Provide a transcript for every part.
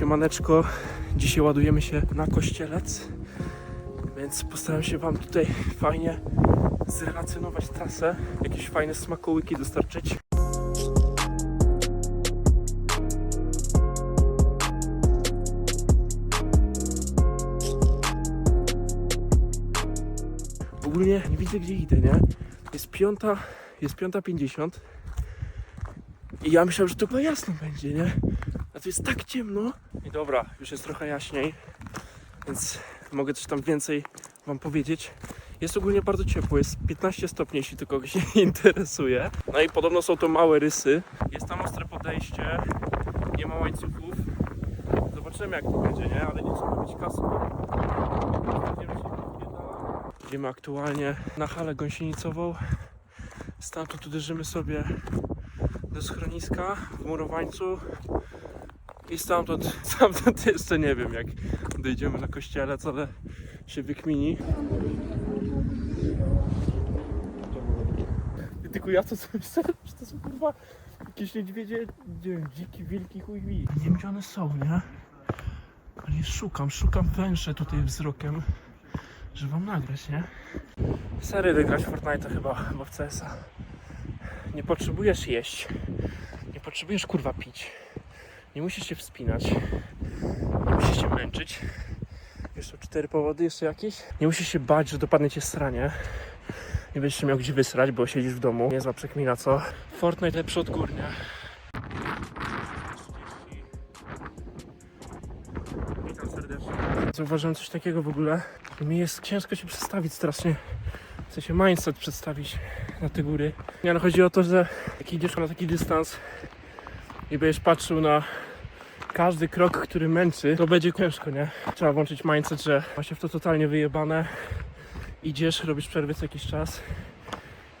Siemaneczko, dzisiaj ładujemy się na kościelec, więc postaram się Wam tutaj fajnie zrelacjonować trasę, jakieś fajne smakołyki dostarczyć. Ogólnie nie widzę gdzie idę, nie? Jest piąta, jest piąta pięćdziesiąt i ja myślałem, że to chyba jasno będzie, nie? Tu jest tak ciemno. I dobra, już jest trochę jaśniej, więc mogę coś tam więcej Wam powiedzieć. Jest ogólnie bardzo ciepło, jest 15 stopni, jeśli to kogoś nie interesuje. No i podobno są to małe rysy. Jest tam ostre podejście, nie ma łańcuchów. Zobaczymy jak to będzie, nie? Ale nie trzeba mieć kasku. Idziemy aktualnie na halę gąsienicową. Stamtąd uderzymy sobie do schroniska w murowańcu i stamtąd, stamtąd jeszcze nie wiem jak dojdziemy na kościelec, ale się wykmini. Tylko ja to sobie że to są kurwa jakieś niedźwiedzie, nie wiem, dziki, wilki, chuj wie. Nie wiem gdzie one są, nie? Ale szukam, szukam węże tutaj wzrokiem, żeby wam nagrać, nie? Sery wygrać Fortnite'a chyba, bo w CS-a. Nie potrzebujesz jeść. Nie potrzebujesz kurwa pić. Nie musisz się wspinać. Nie musisz się męczyć. Jeszcze cztery powody, jeszcze jakieś. Nie musisz się bać, że dopadnie cię sranie. Nie będziesz się miał gdzie wysrać, bo siedzisz w domu. Niezła przekmina, co? Fortnite lepszy od gór, nie? Witam serdecznie. Zauważyłem coś takiego w ogóle. Mi jest ciężko się przestawić strasznie. W sensie mindset przedstawić na te góry. Nie, no chodzi o to, że jak idziesz na taki dystans i będziesz patrzył na każdy krok, który męczy, to będzie ciężko, nie? Trzeba włączyć mindset, że właśnie w to totalnie wyjebane. Idziesz, robisz przerwy co jakiś czas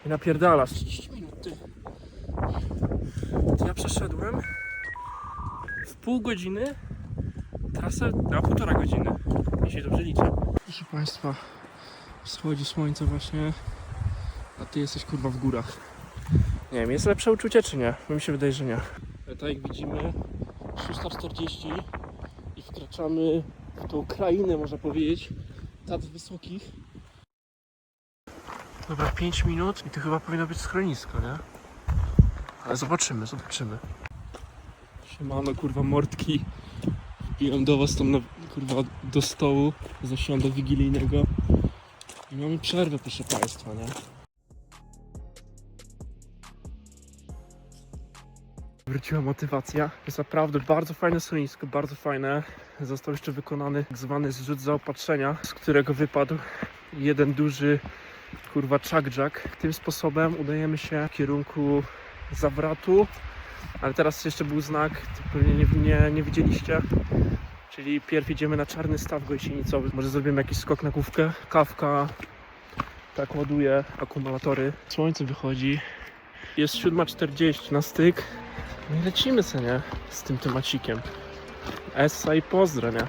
i napierdalasz. 30 minut, ty. Ja przeszedłem w pół godziny trasę na półtora godziny. Jeśli dobrze liczę. Proszę Państwa, wschodzi słońce właśnie, a Ty jesteś kurwa w górach. Nie wiem, jest lepsze uczucie czy nie? Mi się wydaje, że nie. Tak jak widzimy, 640 i wkraczamy w tą krainę, można powiedzieć, tat wysokich. Dobra, 5 minut i to chyba powinno być schronisko, nie? Ale zobaczymy, zobaczymy. Siemano, kurwa, mordki. Wbijam do was tam na, kurwa, do stołu, zasiądę wigilijnego. I mamy przerwę, proszę Państwa, nie? Wróciła motywacja. Jest naprawdę bardzo fajne schronisko, bardzo fajne. Został jeszcze wykonany tak zwany zrzut zaopatrzenia, z którego wypadł jeden duży kurwa chuckjack. Tym sposobem udajemy się w kierunku zawratu, ale teraz jeszcze był znak, to pewnie nie, nie, nie widzieliście. Czyli pierw idziemy na czarny staw gąsienicowy. Może zrobimy jakiś skok na główkę. Kawka, tak ładuje akumulatory. Słońce wychodzi. Jest 7.40 na styk. No i lecimy sobie, nie? Z tym temacikiem. Essa i pozdro, nie?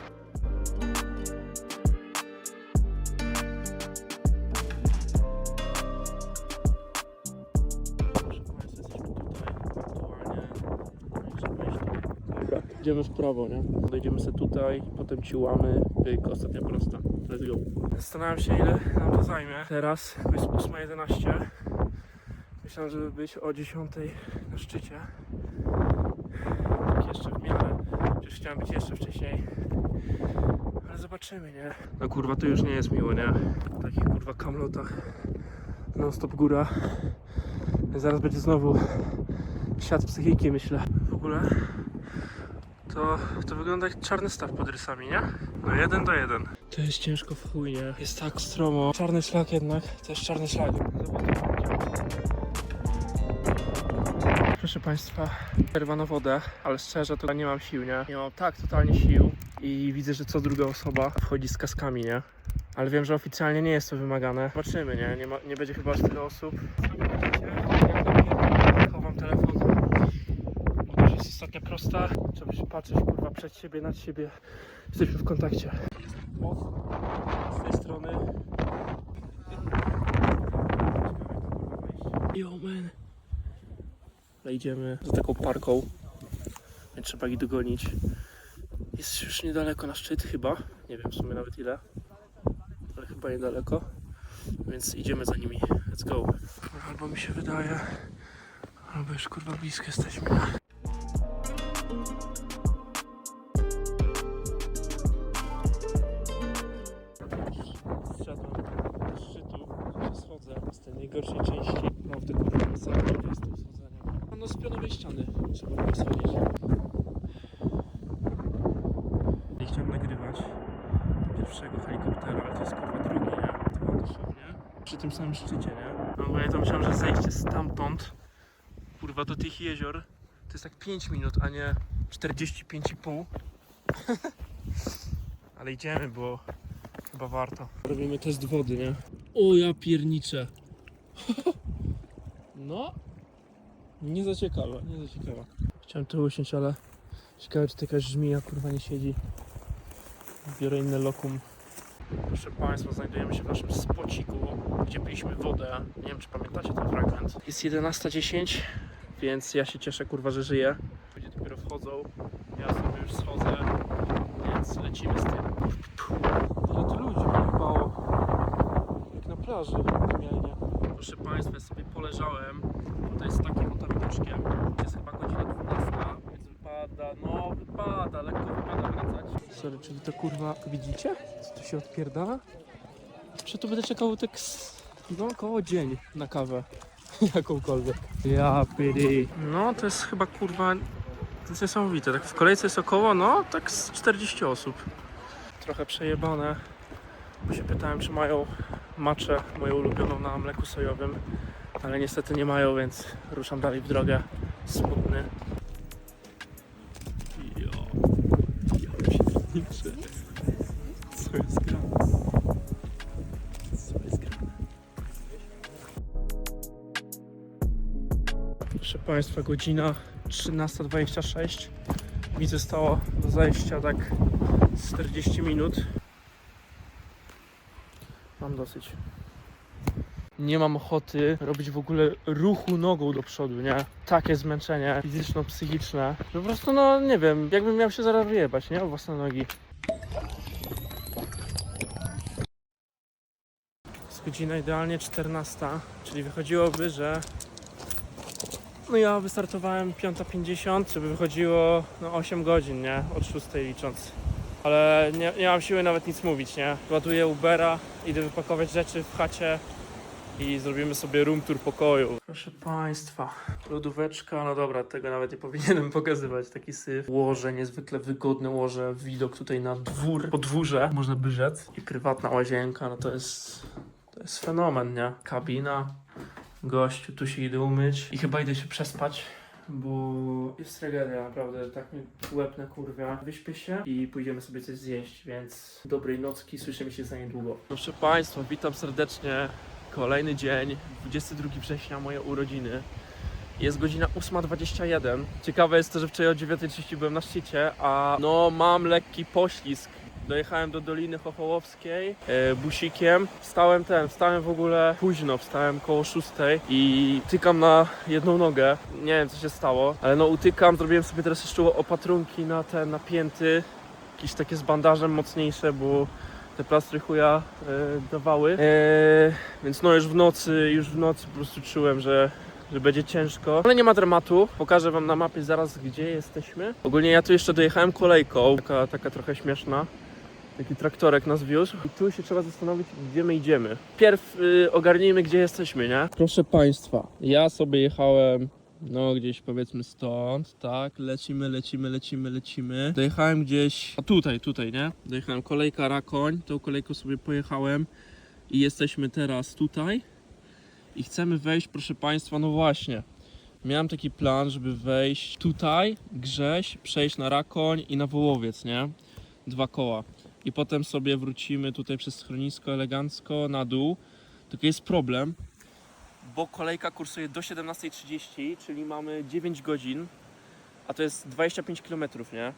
Idziemy w prawo, nie? Dojdziemy sobie tutaj, potem ciłamy, pyk, ostatnia prosta. Let's go. Zastanawiam się, ile nam to zajmie. Teraz jest 8.11. Myślałem, żeby być o 10 na szczycie. Jeszcze w miarę. Przecież chciałem być jeszcze wcześniej. Ale zobaczymy, nie? No kurwa, to już nie jest miło, nie? W takich kurwa kamlotach. Non stop góra. Zaraz będzie znowu świat psychiki, myślę. W ogóle to, to wygląda jak czarny staw pod rysami, nie? No jeden do jeden. To jest ciężko w chuj, nie? Jest tak stromo. Czarny szlak jednak, to jest czarny szlak. Proszę Państwa, przerwa na wodę, ale szczerze to nie mam sił, nie? Nie mam tak totalnie sił i widzę, że co druga osoba wchodzi z kaskami, nie? Ale wiem, że oficjalnie nie jest to wymagane. Zobaczymy, nie? Nie, ma, nie będzie chyba aż tyle osób. Chowam telefon. Bo to jest ostatnia prosta. Trzeba się patrzeć, kurwa, przed siebie, nad siebie. Jesteśmy w kontakcie. Z tej strony. Yo, man. Ale idziemy za taką parką. Nie trzeba ich dogonić. Jest już niedaleko na szczyt chyba. Nie wiem w sumie nawet ile. Ale chyba niedaleko. Więc idziemy za nimi. Let's go. Albo mi się wydaje, albo już kurwa blisko jesteśmy. Trzeba było schodzić. Nie chciałem nagrywać pierwszego helikoptera, ale to jest kurwa drugi, nie? To dosłownie przy tym samym szczycie, nie? No bo ja to myślałem, że zejście stamtąd kurwa do tych jezior to jest tak 5 minut, a nie 45,5 ale idziemy, bo chyba warto. Robimy test wody, nie? O ja pierniczę. No. Nie za ciekawa, nie za ciekawa. Chciałem to usiąść, ale ciekawe czy to jakaś żmija kurwa nie siedzi. Biorę inne lokum. Proszę Państwa, znajdujemy się w naszym spociku, gdzie piliśmy wodę. Nie wiem, czy pamiętacie ten fragment. Jest 11.10, więc ja się cieszę, kurwa, że żyję. Ludzie dopiero wchodzą, ja sobie już schodzę, więc lecimy z tym. Ile tu ludzi wyjebało? Jak na plaży. Proszę Państwa, ja sobie poleżałem tutaj z takim oto widoczkiem. Jest chyba godzina 12, więc wypada, no wypada, lekko wypada wracać. Sorry, czy wy to kurwa widzicie? Co tu się odpierdala? Czy tu będę czekał tak z... no około dzień na kawę. Jakąkolwiek. Ja pyry. No to jest chyba kurwa... To jest niesamowite. Tak w kolejce jest około, no tak z 40 osób. Trochę przejebane. Bo się pytałem, czy mają maczę moją ulubioną na mleku sojowym. Ale niestety nie mają, więc ruszam dalej w drogę. Smutny. Jo. Ja pierniczę. Co jest grane? Co jest grane? Proszę Państwa, godzina 13.26. Mi zostało do zajścia tak 40 minut. Mam dosyć. Nie mam ochoty robić w ogóle ruchu nogą do przodu, nie? Takie zmęczenie fizyczno-psychiczne. Po prostu, no nie wiem, jakbym miał się zaraz wyjebać, nie? O własne nogi. Jest godzina idealnie 14, czyli wychodziłoby, że no ja wystartowałem 5.50, żeby wychodziło no 8 godzin, nie? Od 6 licząc. Ale nie, nie mam siły nawet nic mówić, nie? Ładuję Ubera, idę wypakować rzeczy w chacie i zrobimy sobie room tour pokoju. Proszę Państwa, lodóweczka, no dobra, tego nawet nie powinienem pokazywać, taki syf. Łoże, niezwykle wygodne łoże, widok tutaj na dwór, podwórze, można by rzec. I prywatna łazienka, no to jest, to jest fenomen, nie? Kabina, gościu, tu się idę umyć i chyba idę się przespać. Bo jest tragedia, naprawdę, tak mnie łeb na kurwia. Wyśpię się i pójdziemy sobie coś zjeść, więc dobrej nocki, słyszymy się za niedługo. Proszę Państwa, witam serdecznie. Kolejny dzień, 22 września, moje urodziny. Jest godzina 8.21. Ciekawe jest to, że wczoraj o 9.30 byłem na szczycie, a no mam lekki poślizg. Dojechałem do Doliny Chochołowskiej e, busikiem. Wstałem ten, wstałem w ogóle późno, wstałem koło 6 i tykam na jedną nogę. Nie wiem co się stało, ale no utykam, zrobiłem sobie teraz jeszcze opatrunki na ten napięty. Jakieś takie z bandażem mocniejsze, bo te plastry chuja e, dawały. E, więc no już w nocy, już w nocy po prostu czułem, że że będzie ciężko, ale nie ma dramatu. Pokażę wam na mapie zaraz, gdzie jesteśmy. Ogólnie ja tu jeszcze dojechałem kolejką, taka, taka trochę śmieszna. Taki traktorek nas wiózł. I tu się trzeba zastanowić, gdzie my idziemy. Pierw y, ogarnijmy, gdzie jesteśmy, nie? Proszę Państwa, ja sobie jechałem no gdzieś powiedzmy stąd, tak, lecimy, lecimy, lecimy, lecimy. Dojechałem gdzieś, a tutaj, tutaj, nie? Dojechałem kolejka Rakoń, tą kolejką sobie pojechałem i jesteśmy teraz tutaj i chcemy wejść, proszę Państwa, no właśnie. Miałem taki plan, żeby wejść tutaj, Grześ, przejść na Rakoń i na Wołowiec, nie? Dwa koła. I potem sobie wrócimy tutaj przez schronisko elegancko na dół. Tylko jest problem, bo kolejka kursuje do 17.30, czyli mamy 9 godzin, a to jest 25 km, nie?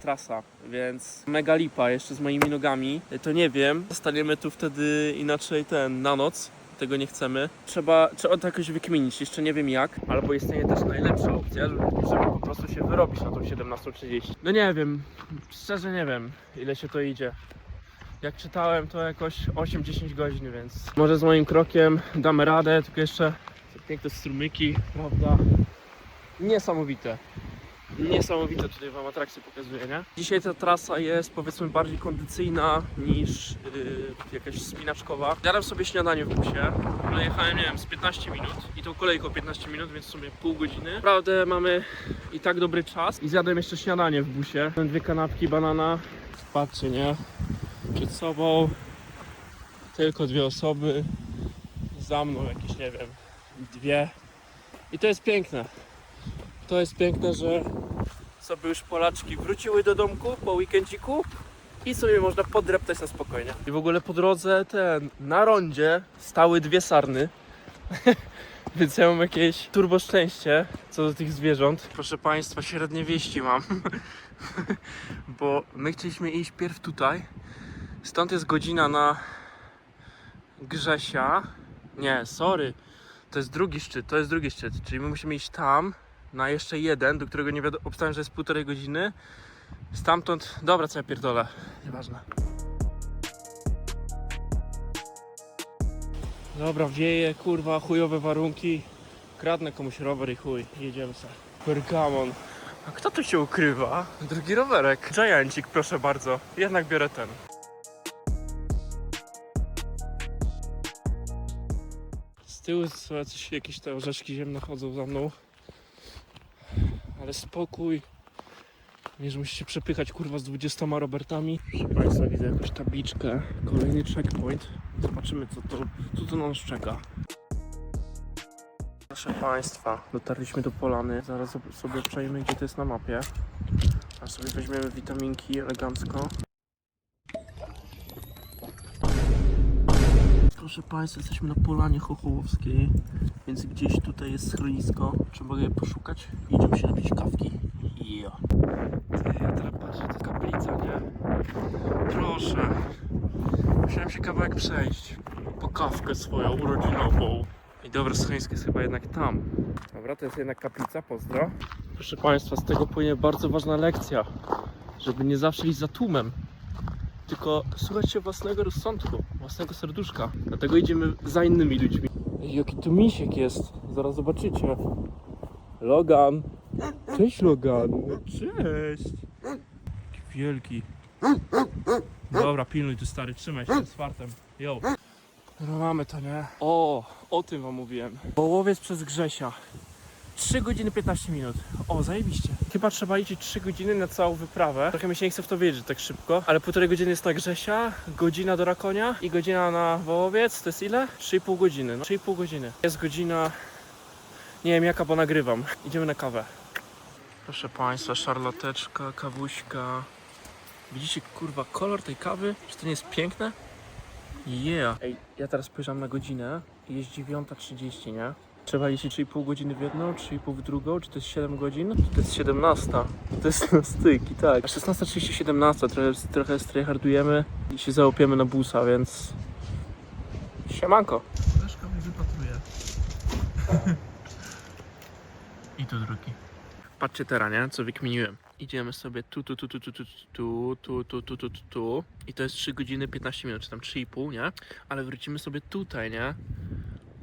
Trasa, więc mega lipa jeszcze z moimi nogami. To nie wiem, zostaniemy tu wtedy inaczej ten na noc. Tego nie chcemy. Trzeba, trzeba to jakoś wykminić, jeszcze nie wiem jak. Albo istnieje też najlepsza opcja, żeby, żeby po prostu się wyrobić na tą 17.30. No nie wiem, szczerze nie wiem ile się to idzie. Jak czytałem to jakoś 8-10 godzin, więc może z moim krokiem damy radę, tylko jeszcze piękne strumyki, prawda? Niesamowite. Niesamowite tutaj Wam atrakcje pokazuję, nie? Dzisiaj ta trasa jest powiedzmy bardziej kondycyjna niż yy, jakaś spinaczkowa. Jadam sobie śniadanie w busie, jechałem, nie wiem, z 15 minut i tą kolejką 15 minut, więc w sumie pół godziny. Naprawdę mamy i tak dobry czas i zjadłem jeszcze śniadanie w busie. Dwie kanapki, banana. Patrzcie, nie? Przed sobą tylko dwie osoby, za mną jakieś, nie wiem, dwie. I to jest piękne. To jest piękne, że sobie już Polaczki wróciły do domku po weekendziku i sobie można podreptać na spokojnie. I w ogóle po drodze ten, na rondzie stały dwie sarny. Więc ja mam jakieś turbo szczęście co do tych zwierząt. Proszę Państwa, średnie wieści mam. Bo my chcieliśmy iść pierw tutaj. Stąd jest godzina na Grzesia. Nie, sorry. To jest drugi szczyt, to jest drugi szczyt. Czyli my musimy iść tam na jeszcze jeden, do którego nie wiadomo, obstawiam, że jest półtorej godziny. Stamtąd, dobra, co ja pierdolę, nieważne. Dobra, wieje, kurwa, chujowe warunki. Kradnę komuś rower i chuj, jedziemy se. Pergamon. A kto tu się ukrywa? Drugi rowerek. Giantik, proszę bardzo. Jednak biorę ten. Z tyłu jacyś, jakieś te orzeszki ziemne chodzą za mną. Ale spokój. Nie, że musicie przepychać kurwa z 20 Robertami. Proszę Państwa, widzę jakąś tabliczkę. Kolejny checkpoint. Zobaczymy co to, co to nas czeka. Proszę Państwa, dotarliśmy do Polany. Zaraz sobie- przejmiemy gdzie to jest na mapie. A sobie weźmiemy witaminki elegancko. Proszę Państwa, jesteśmy na Polanie Chochołowskiej, więc gdzieś tutaj jest schronisko. Trzeba je poszukać. Idziemy się napić kawki. Yeah. Ty, ja teraz patrzę, to kaplica, nie? Proszę. Musiałem się kawałek przejść. Po kawkę swoją urodzinową. I dobre schronisko jest chyba jednak tam. Dobra, to jest jednak kaplica, pozdro. Proszę Państwa, z tego płynie bardzo ważna lekcja. Żeby nie zawsze iść za tłumem tylko słuchać się własnego rozsądku, własnego serduszka. Dlatego idziemy za innymi ludźmi. Jaki tu misiek jest, zaraz zobaczycie. Logan. Cześć Logan. Cześć. Jaki wielki. Dobra, pilnuj tu stary, trzymaj się z fartem. Jo. No mamy to, nie? O, o tym wam mówiłem. Połowiec przez Grzesia. 3 godziny 15 minut. O, zajebiście. Chyba trzeba liczyć 3 godziny na całą wyprawę. Trochę mi się nie chce w to wierzyć tak szybko, ale półtorej godziny jest na Grzesia, godzina do Rakonia i godzina na Wołowiec. To jest ile? 3,5 godziny. No, 3,5 godziny. Jest godzina... Nie wiem jaka, bo nagrywam. Idziemy na kawę. Proszę Państwa, szarloteczka, kawuśka. Widzicie, kurwa, kolor tej kawy? Czy to nie jest piękne? Yeah. Ej, ja teraz spojrzałem na godzinę i jest 9.30, nie? Trzeba liczyć 3,5 godziny w jedną, 3,5 w drugą, czy to jest 7 godzin? Czy to jest 17? To jest na styki, tak. A 16.30, 17, trochę, trochę stryhardujemy i się załopiemy na busa, więc... Siemanko. Leszka mnie wypatruje. I tu drugi. Patrzcie teraz, nie? Co wykminiłem. Idziemy sobie tu, tu, tu, tu, tu, tu, tu, tu, tu, tu, tu, tu, tu. I to jest 3 godziny 15 minut, czy tam 3,5, nie? Ale wrócimy sobie tutaj, nie?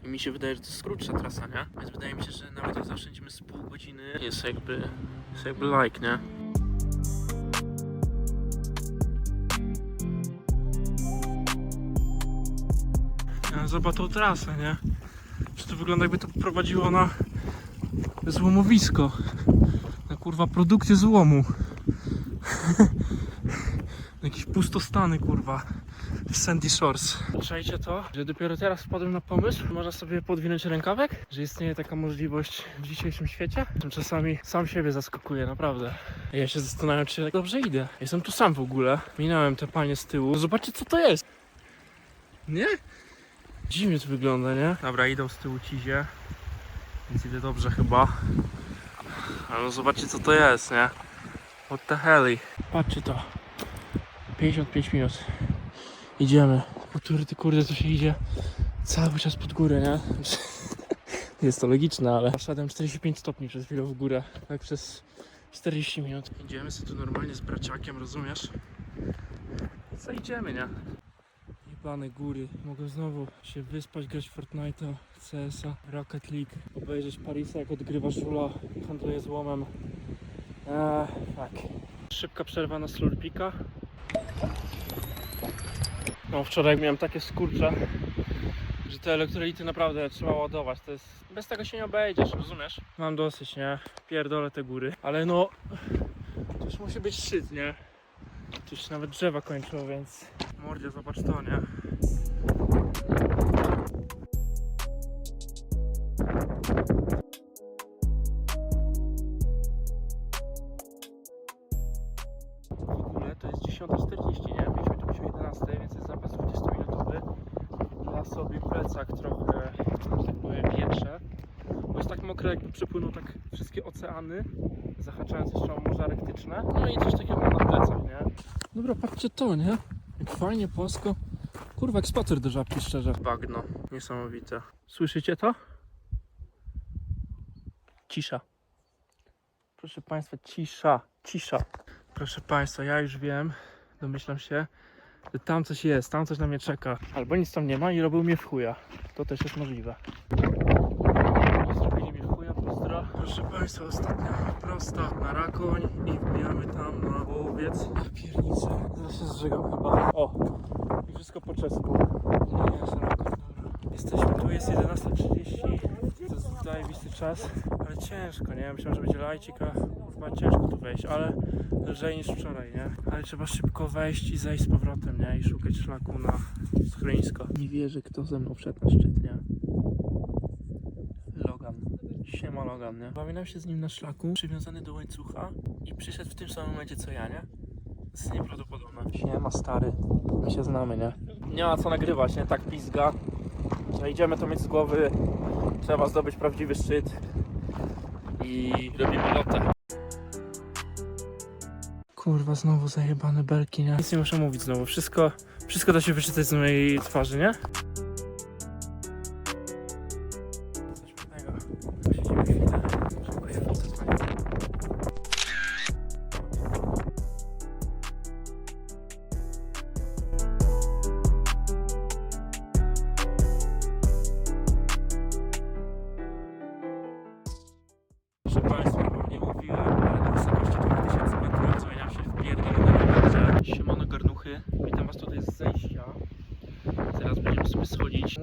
I mi się wydaje, że to jest krótsza trasa, nie? Więc wydaje mi się, że nawet jak zaczęliśmy z pół godziny, jest jakby, jest jakby like, nie? Zobacz tą trasę, nie? Czy to wygląda jakby to prowadziło na złomowisko. Na kurwa produkcję złomu. Jakieś pustostany kurwa w Sandy Shores. Czajcie to, że dopiero teraz wpadłem na pomysł, można sobie podwinąć rękawek, że istnieje taka możliwość w dzisiejszym świecie. Czasami sam siebie zaskakuje, naprawdę. Ja się zastanawiam, czy tak dobrze idę. Jestem tu sam w ogóle. Minąłem te panie z tyłu. Zobaczcie co to jest. Nie? Dziwnie to wygląda, nie? Dobra, idą z tyłu cizie. Więc idę dobrze chyba. Ale no zobaczcie co to jest, nie? What the hell? Patrzcie to. 55 minut. Idziemy. O kurde, kurde, to się idzie cały czas pod górę, nie? Jest to logiczne, ale szedłem 45 stopni przez chwilę w górę, tak przez 40 minut. Idziemy sobie tu normalnie z braciakiem, rozumiesz? Co idziemy, nie? Jebane góry. Mogę znowu się wyspać, grać Fortnite'a, CS-a, Rocket League, obejrzeć Parisa jak odgrywa i handluje złomem. Eee, tak. Szybka przerwa na slurpika. No wczoraj miałem takie skurcze, że te elektrolity naprawdę trzeba ładować. To jest... Bez tego się nie obejdziesz, rozumiesz? Mam dosyć, nie? Pierdolę te góry. Ale no... To już musi być szczyt, nie? Tu się nawet drzewa kończą, więc... Mordzie, zobacz to, nie? W ogóle to jest 10.40, nie? Mieliśmy tu być o 11, więc jest zapas 20-minutowy. Ja sobie plecak trochę, że tak powiem, wietrzę. Bo jest tak wszystkie oceany, zahaczając jeszcze o Morze Arktyczne. No i coś takiego na plecach, nie? Dobra, patrzcie to, nie? Jak fajnie, płasko. Kurwa, jak spacer do żabki, szczerze. Bagno, niesamowite. Słyszycie to? Cisza. Proszę Państwa, cisza, cisza. Proszę Państwa, ja już wiem, domyślam się, że tam coś jest, tam coś na mnie czeka. Albo nic tam nie ma i robił mnie w chuja. To też jest możliwe. Zrobili mnie w chuja, pozdro. Proszę Państwa, ostatnia prosta na Rakoń i wbijamy tam na Wołowiec. Na piernicę. Zaraz się zżygam chyba. O! I wszystko po czesku. Nie jest Rakoń, dobra. Jesteśmy tu, jest 11.30. To jest zajebisty czas, ale ciężko, nie? Myślałem, że będzie lajcik, a chyba ciężko tu wejść, ale lżej niż wczoraj, nie? Ale trzeba szybko wejść i zejść z powrotem, nie? I szukać szlaku na schronisko. Nie wierzę, kto ze mną wszedł na szczyt, nie? Logan. Logan, nie? Się z nim na szlaku, przywiązany do łańcucha i przyszedł w tym samym momencie co ja, nie? To jest nieprawdopodobne. Siema stary. My się znamy, nie? Nie ma co nagrywać, nie? Tak pizga. Idziemy to mieć z głowy. Trzeba zdobyć prawdziwy szczyt. I robimy lotę. Kurwa, znowu zajebane belki, nie? Nic nie muszę mówić znowu. Wszystko, wszystko da się wyczytać z mojej twarzy, nie?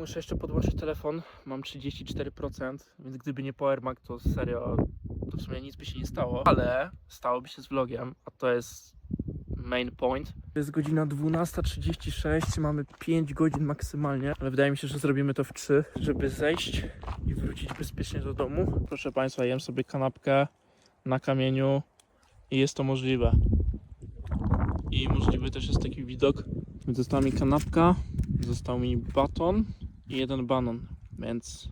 Muszę jeszcze podłączyć telefon, mam 34%, więc gdyby nie Powermac, to serio, to w sumie nic by się nie stało. Ale stałoby się z vlogiem, a to jest main point. Jest godzina 12.36, mamy 5 godzin maksymalnie, ale wydaje mi się, że zrobimy to w 3, żeby zejść i wrócić bezpiecznie do domu. Proszę Państwa, jem sobie kanapkę na kamieniu i jest to możliwe. I możliwy też jest taki widok. Została mi kanapka, został mi baton i jeden banan, więc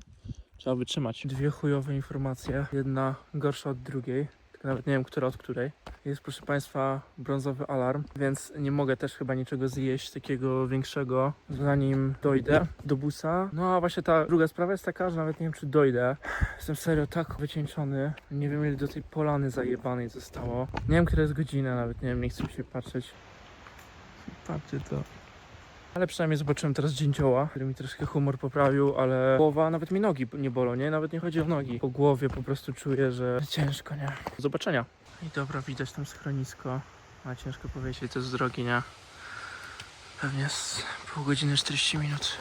trzeba wytrzymać. Dwie chujowe informacje, jedna gorsza od drugiej. tak Nawet nie wiem, która od której. Jest, proszę Państwa, brązowy alarm, więc nie mogę też chyba niczego zjeść takiego większego, zanim dojdę do busa. No a właśnie ta druga sprawa jest taka, że nawet nie wiem, czy dojdę. Jestem serio tak wycieńczony. Nie wiem, ile do tej polany zajebanej zostało. Nie wiem, która jest godzina, nawet nie wiem, nie chcę się patrzeć. Patrzcie to. Ale przynajmniej zobaczyłem teraz dzięcioła, który mi troszkę humor poprawił, ale głowa, nawet mi nogi nie bolą, nie? Nawet nie chodzi o nogi. Po głowie po prostu czuję, że ciężko, nie? Do zobaczenia. I dobra, widać tam schronisko. A ciężko powiedzieć, to z drogi, nie? Pewnie z pół godziny, 40 minut.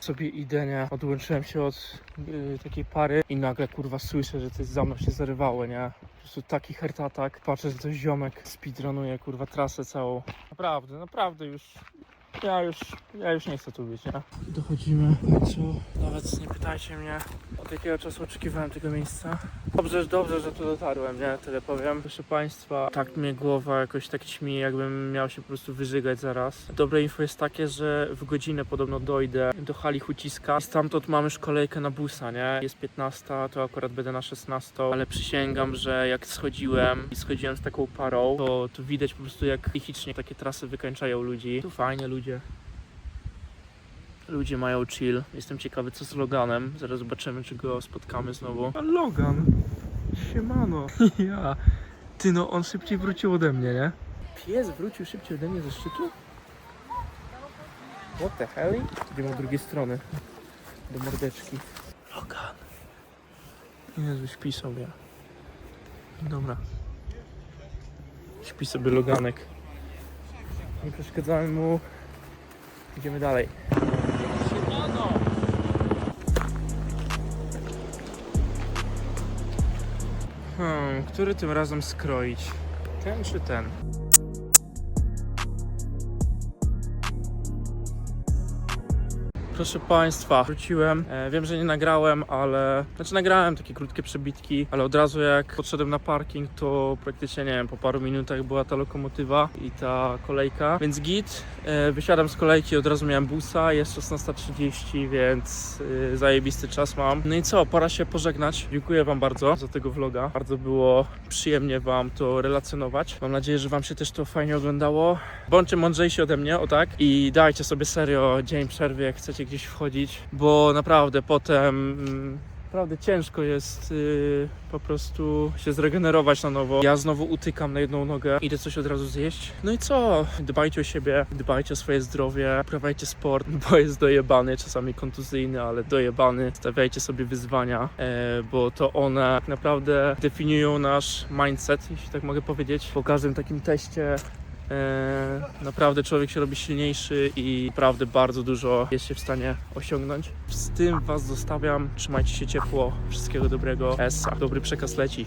Sobie idę, nie? Odłączyłem się od yy, takiej pary i nagle kurwa słyszę, że coś za mną się zarywało, nie? Po prostu taki heart attack. Patrzę, że to ziomek speedrunuje kurwa trasę całą. Naprawdę, naprawdę już ja już, ja już nie chcę tu być, nie? Dochodzimy w końcu. Nawet nie pytajcie mnie, od jakiego czasu oczekiwałem tego miejsca. Dobrze, dobrze, że tu dotarłem, nie? Tyle powiem. Proszę Państwa, tak mnie głowa jakoś tak ćmi, jakbym miał się po prostu wyżygać zaraz. Dobre info jest takie, że w godzinę podobno dojdę do hali Huciska. Stamtąd mamy już kolejkę na busa, nie? Jest 15, to akurat będę na 16, ale przysięgam, że jak schodziłem i schodziłem z taką parą, to, to widać po prostu jak psychicznie takie trasy wykańczają ludzi. Tu fajnie ludzie. Ludzie mają chill. Jestem ciekawy co z Loganem. Zaraz zobaczymy czy go spotkamy znowu. A Logan! Siemano! ja! Ty no, on szybciej wrócił ode mnie, nie? Pies wrócił szybciej ode mnie ze szczytu? What the hell? Idziemy od drugiej strony. Do mordeczki. Logan. Jezu, śpi sobie. Dobra. Śpi sobie Loganek. Nie przeszkadzamy mu. Idziemy dalej. Hmm, który tym razem skroić? Ten czy ten? Proszę Państwa, wróciłem. E, wiem, że nie nagrałem, ale. Znaczy, nagrałem takie krótkie przebitki, ale od razu jak podszedłem na parking, to praktycznie nie wiem, po paru minutach była ta lokomotywa i ta kolejka. Więc git. E, wysiadam z kolejki, od razu miałem busa, jest 16.30, więc e, zajebisty czas mam. No i co, pora się pożegnać. Dziękuję Wam bardzo za tego vloga. Bardzo było przyjemnie Wam to relacjonować. Mam nadzieję, że Wam się też to fajnie oglądało. Bądźcie mądrzejsi ode mnie, o tak. I dajcie sobie serio dzień przerwy, jak chcecie gdzieś wchodzić, bo naprawdę potem mm, naprawdę ciężko jest y, po prostu się zregenerować na nowo. Ja znowu utykam na jedną nogę, idę coś od razu zjeść. No i co? Dbajcie o siebie, dbajcie o swoje zdrowie, uprawiajcie sport, bo jest dojebany, czasami kontuzyjny, ale dojebany. Stawiajcie sobie wyzwania, e, bo to one tak naprawdę definiują nasz mindset, jeśli tak mogę powiedzieć. Po każdym takim teście naprawdę człowiek się robi silniejszy i naprawdę bardzo dużo jest się w stanie osiągnąć. Z tym Was zostawiam. Trzymajcie się ciepło. Wszystkiego dobrego. Essa. Dobry przekaz leci.